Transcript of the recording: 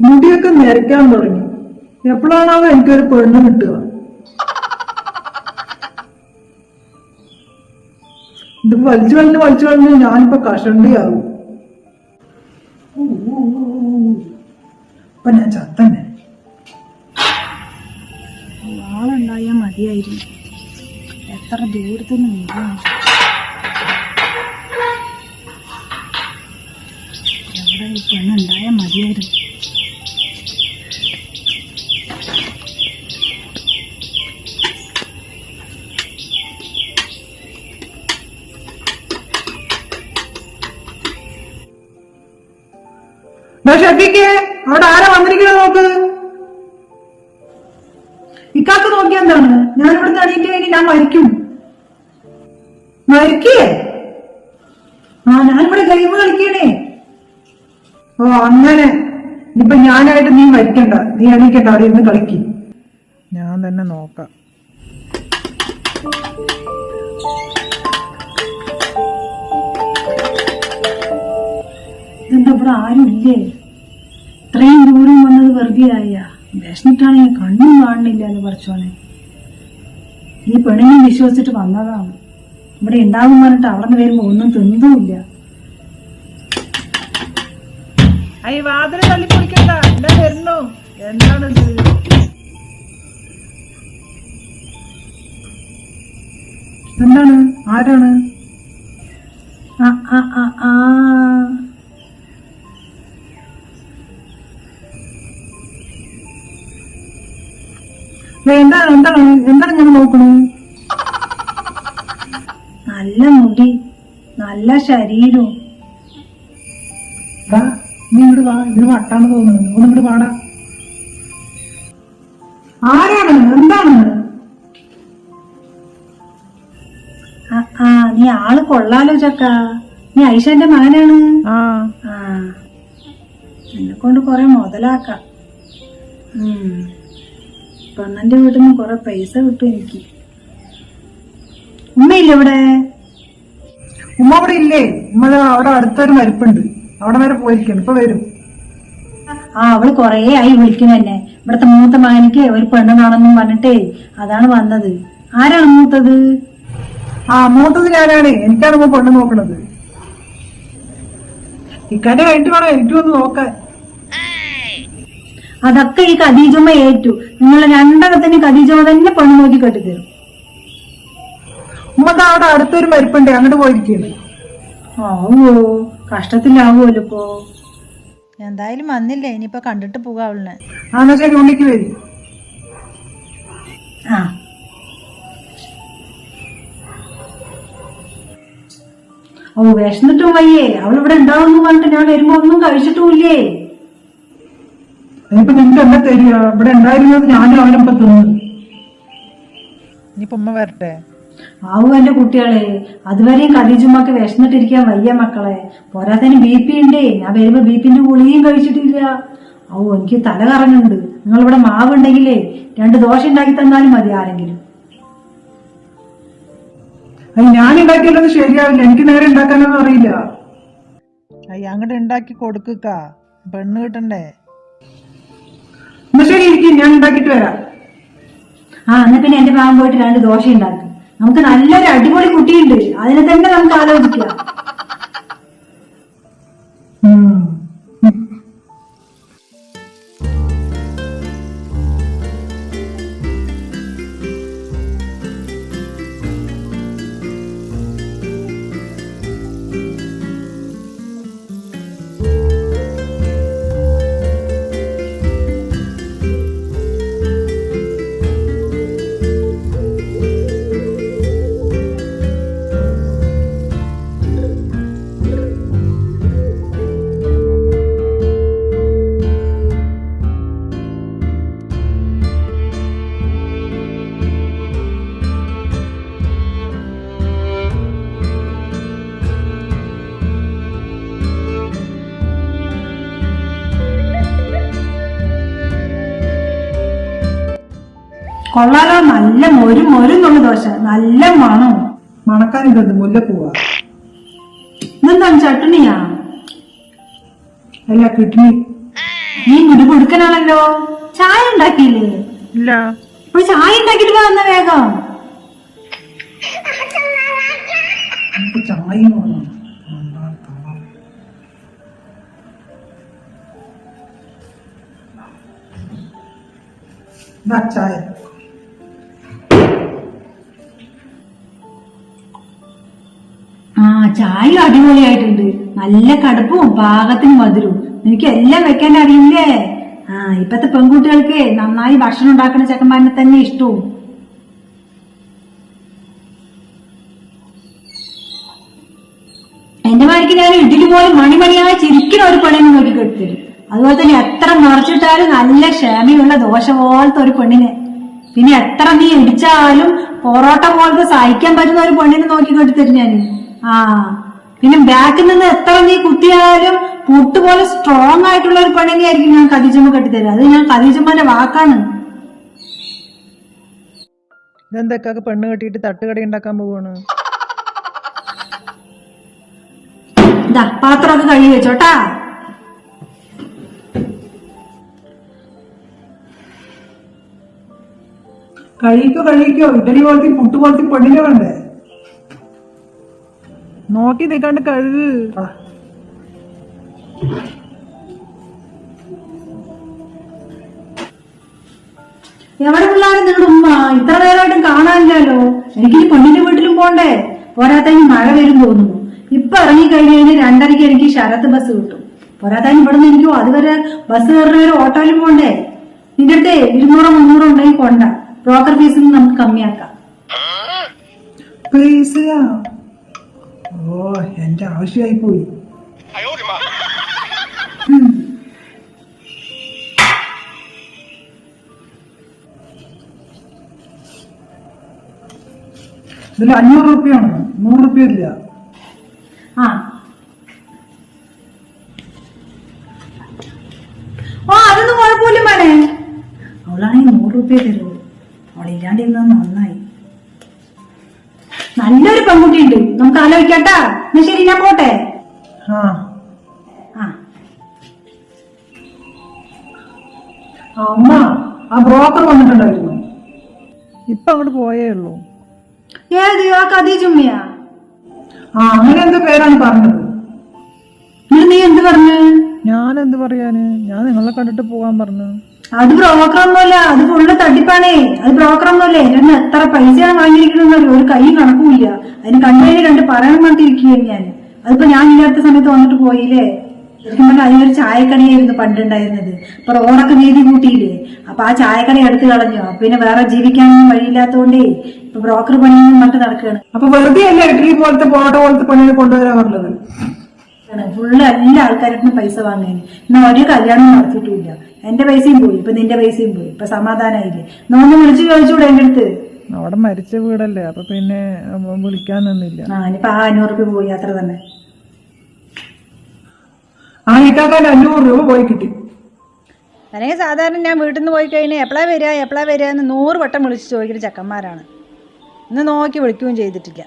മുടിയൊക്കെ നിരക്കാൻ തുടങ്ങി. എപ്പോഴാണാവോ എനിക്കൊരു പെണ്ണ് കിട്ടുക. ഇത് വലിച്ചു കളഞ്ഞ് വലിച്ചു കളഞ്ഞ് ഞാനിപ്പോ കഷണ്ടിയാവും അപ്പൊ ഞാൻ ചത്തന്നെ. ആളുണ്ടായാൽ മതിയായിരുന്നു. എത്ര ദൂരത്തുനിന്ന് വീഴാണ് ഷെഫിക്ക് അവിടെ ആരാ വന്നിരിക്കുന്നത് നോക്ക്. ഇക്കാക്ക് നോക്കിയ എന്താണ്? ഞാൻ ഇവിടുന്ന് എണീറ്റ് കഴിഞ്ഞ് ഞാൻ മരിക്കും. മരിക്കേ? ആ ഞാൻ ഞാനിവിടെ ഗെയിം കളിക്കണേ. ഓ അങ്ങനെ. ഇപ്പൊ ഞാനായിട്ട് നീ മരിക്കണ്ട. നീ എണീക്കണ്ട അവിടെ ഇരുന്ന് കളിക്കി. ഞാൻ തന്നെ നോക്കാം. ഇതെന്താ ഇവിടെ ആരും ഇല്ലേ ഇത്രയും ദൂരം വന്നത് വെറുതെ ആയ. വിശന്നിട്ടാണെങ്കിൽ കണ്ണും കാണുന്നില്ല എന്ന് പറച്ചോനെ. ഈ പെണ്ണിനെ വിശ്വസിച്ചിട്ട് വന്നതാണ്. ഇവിടെ ഉണ്ടാകും പറഞ്ഞിട്ട് അവിടെ നിന്ന് വരുമ്പോ ഒന്നും തിന്നുമില്ല അയ്യ വാതിൽ തള്ളി പൊളിക്കണ്ട. എന്താ വരുന്നു എന്താണിത് എന്താണ് ആരാണ്? ആ ആ ആ ആ. എന്താണ് എന്താണ് എന്താണ് ഞാൻ നോക്കണേ? നല്ല മുടി നല്ല ശരീരവും. വാ നീ ഇവിടെ വാ ഇതിന് വട്ടാണ് തോന്നുന്നത്. ഒന്ന് ഇവിടെ പാടാ ആരാണ്? എന്താണ്? ആ ആ നീ ആൾ കൊള്ളാലോ ചക്ക. നീ ഐഷന്റെ മകനാണ്. ആ. ആ. എന്നെ കൊണ്ട് കൊറേ മുതലാക്കാം. ഉം. പെണ്ണന്റെ വീട്ടിൽ നിന്ന് കൊറേ പൈസ കിട്ടും എനിക്ക്. ഉമ്മയില്ല ഇവിടെ? ഉമ്മ അവിടെ ഇല്ലേ? ഉമ്മ അവിടെ അടുത്തൊരു മരിപ്പുണ്ട്. അവിടെ വരെ പോയിരിക്കണം. ഇപ്പൊ വരും. ആ അവൾ കൊറേ ആയി വിളിക്കുന്നു എന്നെ. ഇവിടുത്തെ മൂത്ത മകനിക്ക് ഒരു പെണ്ണ് കാണുന്നു പറഞ്ഞിട്ടേ അതാണ് വന്നത്. ആരാണ് മൂത്തത്? ആ മൂത്തത് ഞാനാണ്. എനിക്കാണ് ഇപ്പൊ പെണ്ണ് നോക്കണത്. ഇക്കാന്റെ കഴിഞ്ഞിട്ട് വേണം എനിക്കും ഒന്ന് നോക്കാൻ. അതൊക്കെ ഈ ഖദീജുമ്മ ഏറ്റു. നിങ്ങൾ രണ്ടെണ്ണത്തിന് ഖദീജുമ്മ തന്നെ പണി നോക്കി കെട്ടിത്തരും. ഉമ്മക്ക് അവിടെ അടുത്തൊരു മരുപ്പുണ്ട് അങ്ങോട്ട് പോയിരിക്കുന്നു. ആവോ കഷ്ടത്തിലാവുമല്ലോ ഇപ്പോ. എന്തായാലും വന്നില്ലേ ഇനിയിപ്പോ കണ്ടിട്ട് പോകാവുള്ള അവളിനെ ആ എന്നാ ശരി ഉണ്ണിക്ക് വരും. ആ. ഓ വിഷന്നിട്ടും വയ്യേ. അവളിവിടെ ഇവിടെ ഉണ്ടാവുന്നു പറഞ്ഞിട്ട് ഞാൻ വരുമ്പോ ഒന്നും കഴിച്ചിട്ടുമില്ലേ? ഇനിയിപ്പൊ നിന്റെ എന്നെ തരിക ഇവിടെ ഉണ്ടായിരുന്നത് ഞാനും അവനിപ്പൊ തിന്നു. ഇനിയിപ്പോ ഉമ്മ വരട്ടെ? ആവു എന്റെ കുട്ടികളെ. അതുവരെയും കദീജുമ്മക്ക് വിശന്നിട്ടിരിക്കാൻ വയ്യ മക്കളെ. പോരാത്തതിന് ബി പി ഉണ്ടേ. ഞാൻ വരുമ്പോ ബി പിന്റെ ഗുളികയും കഴിച്ചിട്ടില്ല. ഓ എനിക്ക് തല കറങ്ങുന്നുണ്ട്. നിങ്ങൾ ഇവിടെ മാവ് ഉണ്ടെങ്കിലേ രണ്ട് ദോശ ഉണ്ടാക്കി തന്നാലും മതി ആരെങ്കിലും. ഞാൻ ഉണ്ടാക്കിയാലൊന്നും ശരിയാവില്ല. എനിക്ക് നേരെ ഉണ്ടാക്കാനൊന്നും അറിയില്ല. അയ്യ അങ്ങോട്ട് ഉണ്ടാക്കി കൊടുക്കുക പെണ്ണ് കിട്ടണ്ടേ? എന്നാ ശരി ഇരിക്കും ഞാൻ ഉണ്ടാക്കിയിട്ട് വരാം. ആ എന്നാ പിന്നെ എന്റെ ഭാഗം പോയിട്ട് രണ്ട് ദോശ ഉണ്ടാക്കും. നമുക്ക് നല്ലൊരു അടിപൊളി കുട്ടിയുണ്ട്. അതിനെ തന്നെ നമുക്ക് ആലോചിക്കാം. കൊള്ളാലോ നല്ല മൊരു മൊരുന്നുള്ള ദോശ. നല്ല മണം. മണക്കാൻ ഇതത് മുല്ലപ്പൂവാ ഇതെന്താണ് ചട്ടണിയാ അല്ല കിഡ്നി. നീ മുടിപൊടുക്കനാണല്ലോ ചായ ഉണ്ടാക്കിയില്ലേ? ഇല്ല. ഇപ്പൊ ചായ ഉണ്ടാക്കിട്ട് വന്ന വേഗം. ചായ ചായ. ചായ അടിപൊളിയായിട്ടുണ്ട്. നല്ല കടുപ്പും പാകത്തിന് മധുരവും. എനിക്ക് എല്ലാം വെക്കാൻ അറിയില്ലേ? ആ ഇപ്പത്തെ പെൺകുട്ടികൾക്ക് നന്നായി ഭക്ഷണം ഉണ്ടാക്കുന്ന ചെക്കന്മാരനെ തന്നെ ഇഷ്ടവും. എന്റെ മണിക്ക് ഞാൻ ഇഡ്ഡലി പോലും മണിമണിയായി ചിരിക്കുന്ന ഒരു പെണ്ണിനെ നോക്കി കൊടുത്തത് അതുപോലെ തന്നെ എത്ര നിറച്ചിട്ടാലും നല്ല ക്ഷമയുള്ള ദോശ പോലത്തെ ഒരു പെണ്ണിനെ. പിന്നെ എത്ര നീ ഇടിച്ചാലും പൊറോട്ട പോലത്തെ സഹിക്കാൻ പറ്റുന്ന ഒരു പെണ്ണിനെ നോക്കി കൊടുത്തിട്ട് ഞാൻ ആ. പിന്നെ ബാക്കിൽ നിന്ന് എത്ര നീ കുത്തിയാലും പുട്ട് പോലെ സ്ട്രോങ് ആയിട്ടുള്ള ഒരു പണി ആയിരിക്കും ഞാൻ കദീജമ്മ കെട്ടിത്തരാം അത് ഞാൻ കദീജമ്മന്റെ വാക്കാണ്. ഇതെന്തൊക്കെ പെണ്ണ് കെട്ടിയിട്ട് തട്ടുകടി ഉണ്ടാക്കാൻ പോവാണ്? ഇതാ പാത്രമൊക്കെ കഴുകി വെച്ചോട്ടാ കഴിക്കോ കഴിക്കോ ഇഡലി പോലത്തെ പുട്ട് പോലത്തെ പെണ്ണിനെ വേണ്ടേ? നോക്കി നിൽക്കാണ്ട് കഴുക്. എവിടെ പിള്ളേരും നിങ്ങളുടെ ഉമ്മ? ഇത്ര നേരമായിട്ടും കാണാനില്ലല്ലോ. എനിക്ക് പെണ്ണിന്റെ വീട്ടിലും പോണ്ടേ? പോരാത്തതിന് മഴ വരും തോന്നുന്നു. ഇപ്പൊ ഇറങ്ങി കഴിഞ്ഞ് കഴിഞ്ഞാൽ രണ്ടരയ്ക്ക് എനിക്ക് ശരത്ത് ബസ് കിട്ടും. പോരാത്തതിന് ഇവിടെ നിന്ന് എനിക്ക് അതുവരെ ബസ് കയറുന്നവരെ ഓട്ടോയിലും പോണ്ടേ? നിന്റെ അടുത്ത് ഇരുന്നൂറോ മുന്നൂറോ ഉണ്ടെങ്കിൽ കൊണ്ട. ബ്രോക്കർ ഫീസിൽ നിന്ന് നമുക്ക് കമ്മിയാക്കാം. പൈസയാ ഓ എന്റെ ആവശ്യമായി പോയി ഇതിൽ അഞ്ഞൂറ് റുപ്യാണ്. നൂറ് റുപ്യ ഇല്ല. ആ. ഓ അതൊന്നും കുഴപ്പമില്ല മോനെ. അവളാണെങ്കിൽ നൂറ് രൂപ തരുമോ അവളില്ലാണ്ടിരുന്നത് നന്നായി. നല്ലൊരു പെൺകുട്ടിയുണ്ട്. നമുക്ക് ആലോചിക്കട്ടാ. എന്നാ ശരി ഞാൻ പോട്ടെ. ആ. അമ്മ ആ ബ്രോക്കർ വന്നിട്ടുണ്ടായിരുന്നു ഇപ്പൊ അങ്ങോട്ട് പോയേ ഉള്ളൂ. ഏത് ആ കഥ ചുമ്മിയാ? ആ അങ്ങനെ എന്തോ പേരാണ് പറഞ്ഞത്? നീ എന്ത് പറഞ്ഞു? ഞാൻ എന്ത് പറയാന്? ഞാൻ നിങ്ങളെ കണ്ടിട്ട് പോകാൻ പറഞ്ഞു. അത് ബ്രോക്കർ ഒന്നുമല്ല അത് ഫുള്ള് തട്ടിപ്പാണേ. അത് ബ്രോക്കർ ഒന്നുമല്ലേ. എന്നെ എത്ര പൈസയാണ് വാങ്ങിയിരിക്കുന്നത് ഒരു കൈ കണക്കുമില്ല. അതിന് കണ്ടുകഴിഞ്ഞ് കണ്ട് പറയാൻ പറഞ്ഞിരിക്കുകയാണ് ഞാൻ. അതിപ്പോ ഞാൻ ഇല്ലാത്ത സമയത്ത് വന്നിട്ട് പോയില്ലേ? ശരിക്കും പറഞ്ഞാൽ അതിനൊരു ചായക്കടയായിരുന്നു പണ്ടുണ്ടായിരുന്നത്. ഇപ്പൊ റോഡൊക്കെ വീതി കൂട്ടിയില്ലേ? അപ്പൊ ആ ചായക്കട എടുത്തു കളഞ്ഞു. അപ്പൊ പിന്നെ വേറെ ജീവിക്കാനൊന്നും വഴിയില്ലാത്തതുകൊണ്ടേ ഇപ്പൊ ബ്രോക്കർ പണിയൊന്നും മറ്റു നടക്കുകയാണ്. അപ്പൊ വെറുതെ അല്ല ഇഡ്ഡലി പോലത്തെ പൊറോട്ട പോലത്തെ പെണ്ണിനെ കൊണ്ടുവരാൻ പറഞ്ഞത് ഫുള്ള് എല്ലാ ആൾക്കാരുടെ പൈസ വാങ്ങാൻ എന്നാ ഒരു കല്യാണം നടത്തിയിട്ടില്ല. എന്റെ പൈസയും പോയി ഇപ്പൊ നിന്റെ പൈസയും പോയി ഇപ്പൊ സമാധാനായില്ലേ? നോന്ന് വിളിച്ചു ചോദിച്ചൂടെ എന്റെ അടുത്ത്? അവിടെ മരിച്ച വീടല്ലേ അപ്പൊ പിന്നെ വിളിക്കാൻ നിന്നില്ല. ആ ഇനിയിപ്പൊ ആ അഞ്ഞൂറ് രൂപ പോയി അത്ര തന്നെ. ആ ഇട്ടാക്കാൻ അഞ്ഞൂറ് രൂപ പോയി കിട്ടി. അല്ലെങ്കിൽ സാധാരണ ഞാൻ വീട്ടിൽ നിന്ന് പോയി കഴിഞ്ഞാൽ എപ്പോഴാ വരിക എപ്പോഴാ വരിക എന്ന് നൂറ് വട്ടം വിളിച്ച് ചോദിക്കുന്ന ചക്കന്മാരാണ്. ഇന്ന് നോക്കി വിളിക്കുകയും ചെയ്തിട്ടില്ല.